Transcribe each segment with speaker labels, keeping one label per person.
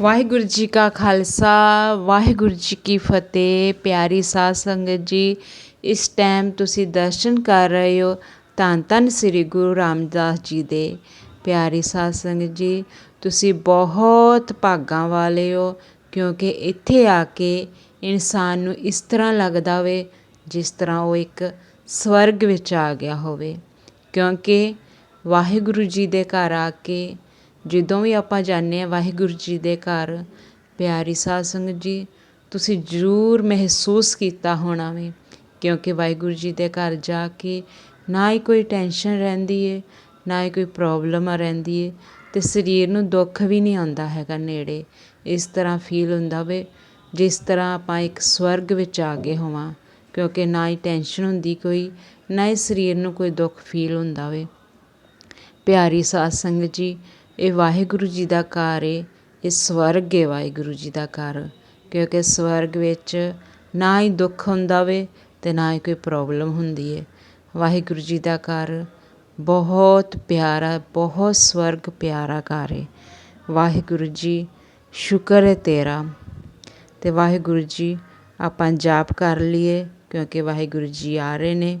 Speaker 1: ਵਾਹਿਗੁਰੂ ਜੀ ਕਾ ਖਾਲਸਾ, ਵਾਹਿਗੁਰੂ ਜੀ ਕੀ ਫਤਿਹ। ਪਿਆਰੀ ਸਾਧ ਸੰਗਤ ਜੀ, ਇਸ ਟਾਈਮ ਤੁਸੀਂ ਦਰਸ਼ਨ ਕਰ ਰਹੇ ਹੋ ਧੰਨ ਧੰਨ ਸ੍ਰੀ ਗੁਰੂ ਰਾਮਦਾਸ ਜੀ ਦੇ। ਪਿਆਰੀ ਸਾਧ ਸੰਗਤ ਜੀ, ਤੁਸੀਂ ਬਹੁਤ ਭਾਗਾਂ ਵਾਲੇ ਹੋ, ਕਿਉਂਕਿ ਇੱਥੇ ਆ ਕੇ ਇਨਸਾਨ ਨੂੰ ਇਸ ਤਰ੍ਹਾਂ ਲੱਗਦਾ ਹੋਵੇ ਜਿਸ ਤਰ੍ਹਾਂ ਉਹ ਇੱਕ ਸਵਰਗ ਵਿੱਚ ਆ ਗਿਆ ਹੋਵੇ। ਕਿਉਂਕਿ ਵਾਹਿਗੁਰੂ ਜੀ ਦੇ ਘਰ ਆ ਕੇ ਜਦੋਂ ਵੀ ਆਪਾਂ ਜਾਂਦੇ ਹਾਂ ਵਾਹਿਗੁਰੂ ਜੀ ਦੇ ਘਰ, ਪਿਆਰੀ ਸਾਧ ਸੰਗਤ ਜੀ, ਤੁਸੀਂ ਜ਼ਰੂਰ ਮਹਿਸੂਸ ਕੀਤਾ ਹੋਣਾ ਵੇ, ਕਿਉਂਕਿ ਵਾਹਿਗੁਰੂ ਜੀ ਦੇ ਘਰ ਜਾ ਕੇ ਨਾ ਹੀ ਕੋਈ ਟੈਨਸ਼ਨ ਰਹਿੰਦੀ ਏ, ਨਾ ਹੀ ਕੋਈ ਪ੍ਰੋਬਲਮ ਰਹਿੰਦੀ ਏ, ਤੇ ਸਰੀਰ ਨੂੰ ਦੁੱਖ ਵੀ ਨਹੀਂ ਆਉਂਦਾ ਹੈਗਾ ਨੇੜੇ। ਇਸ ਤਰ੍ਹਾਂ ਫੀਲ ਹੁੰਦਾ ਵੇ, ਜਿਸ ਤਰ੍ਹਾਂ ਆਪਾਂ ਇੱਕ ਸਵਰਗ ਵਿੱਚ ਆ ਗਏ ਹੋਵਾਂ, ਕਿਉਂਕਿ ਨਾ ਹੀ ਟੈਨਸ਼ਨ ਹੁੰਦੀ ਕੋਈ, ਨਾ ਹੀ ਸਰੀਰ ਨੂੰ ਕੋਈ ਦੁੱਖ ਫੀਲ ਹੁੰਦਾ ਵੇ। ਪਿਆਰੀ ਸਾਧ ਸੰਗਤ ਜੀ ਇਹ ਵਾਹਿਗੁਰੂ ਜੀ ਦਾ ਘਰ ਏ, ਇਹ ਸਵਰਗ ਹੈ ਵਾਹਿਗੁਰੂ ਜੀ ਦਾ ਘਰ। ਕਿਉਂਕਿ ਸਵਰਗ ਵਿੱਚ ਨਾ ਹੀ ਦੁੱਖ ਹੁੰਦਾ ਵੇ ਅਤੇ ਨਾ ਹੀ ਕੋਈ ਪ੍ਰੋਬਲਮ ਹੁੰਦੀ ਹੈ ਵਾਹਿਗੁਰੂ ਜੀ ਦਾ ਘਰ ਬਹੁਤ ਪਿਆਰਾ, ਬਹੁਤ ਸਵਰਗ ਪਿਆਰਾ ਘਰ ਏ। ਵਾਹਿਗੁਰੂ ਜੀ, ਸ਼ੁਕਰ ਹੈ ਤੇਰਾ। ਅਤੇ ਵਾਹਿਗੁਰੂ ਜੀ, ਆਪਾਂ ਜਾਪ ਕਰ ਲਈਏ, ਕਿਉਂਕਿ ਵਾਹਿਗੁਰੂ ਜੀ ਆ ਰਹੇ ਨੇ।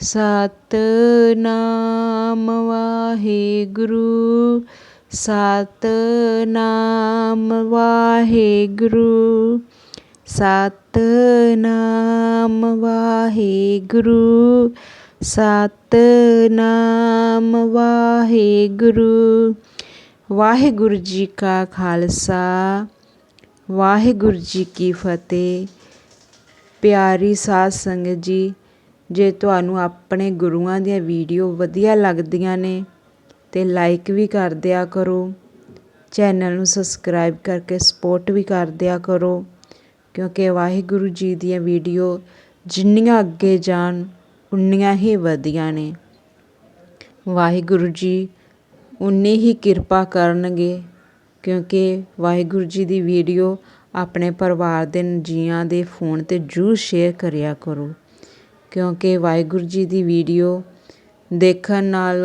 Speaker 1: ਸਤਨਾਮ ਵਾਹਿਗੁਰੂ ਸਤਨਾਮ ਵਾਹਿਗੁਰੂ ਸਤਨਾਮ ਵਾਹਿਗੁਰੂ ਸਤਨਾਮ ਵਾਹਿਗੁਰੂ। ਵਾਹਿਗੁਰੂ ਜੀ ਕਾ ਖਾਲਸਾ, ਵਾਹਿਗੁਰੂ ਜੀ ਕੀ ਫਤਿਹ। ਪਿਆਰੀ ਸਾਧ ਸੰਗਤ ਜੀ ਜੇ ਤੁਹਾਨੂੰ ਆਪਣੇ ਗੁਰੂਆਂ ਦੀਆਂ ਵੀਡੀਓ ਵਧੀਆ ਲੱਗਦੀਆਂ ਨੇ ਤਾਂ ਲਾਈਕ ਵੀ ਕਰ ਦਿਆ ਕਰੋ। ਚੈਨਲ ਨੂੰ ਸਬਸਕ੍ਰਾਈਬ ਕਰਕੇ ਸਪੋਰਟ ਵੀ ਕਰ ਦਿਆ ਕਰੋ ਕਿਉਂਕਿ ਵਾਹਿਗੁਰੂ ਜੀ ਦੀਆਂ ਵੀਡੀਓ ਜਿੰਨੀਆਂ ਅੱਗੇ ਜਾਣ, ਉਨੀਆਂ ਹੀ ਵਧੀਆ ਨੇ। ਵਾਹਿਗੁਰੂ ਜੀ ਉਨੀ ਹੀ ਕਿਰਪਾ ਕਰਨਗੇ ਕਿਉਂਕਿ ਵਾਹਿਗੁਰੂ ਜੀ ਦੀ ਵੀਡੀਓ ਆਪਣੇ ਪਰਿਵਾਰ ਦੇ ਜੀਆਂ ਦੇ ਫੋਨ ਤੇ ਜ਼ਰੂਰ ਸ਼ੇਅਰ ਕਰਿਆ ਕਰੋ। ਕਿਉਂਕਿ ਵਾਹਿਗੁਰੂ ਜੀ ਦੀ ਵੀਡੀਓ ਦੇਖਣ ਨਾਲ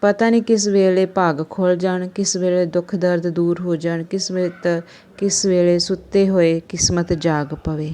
Speaker 1: ਪਤਾ ਨਹੀਂ ਕਿਸ ਵੇਲੇ ਭਾਗ ਖੁੱਲ੍ਹ ਜਾਣ, ਕਿਸ ਵੇਲੇ ਦੁੱਖ ਦਰਦ ਦੂਰ ਹੋ ਜਾਣ, ਕਿਸ ਵੇਲੇ ਕਿਸ ਵੇਲੇ ਸੁੱਤੇ ਹੋਏ ਕਿਸਮਤ ਜਾਗ ਪਵੇ।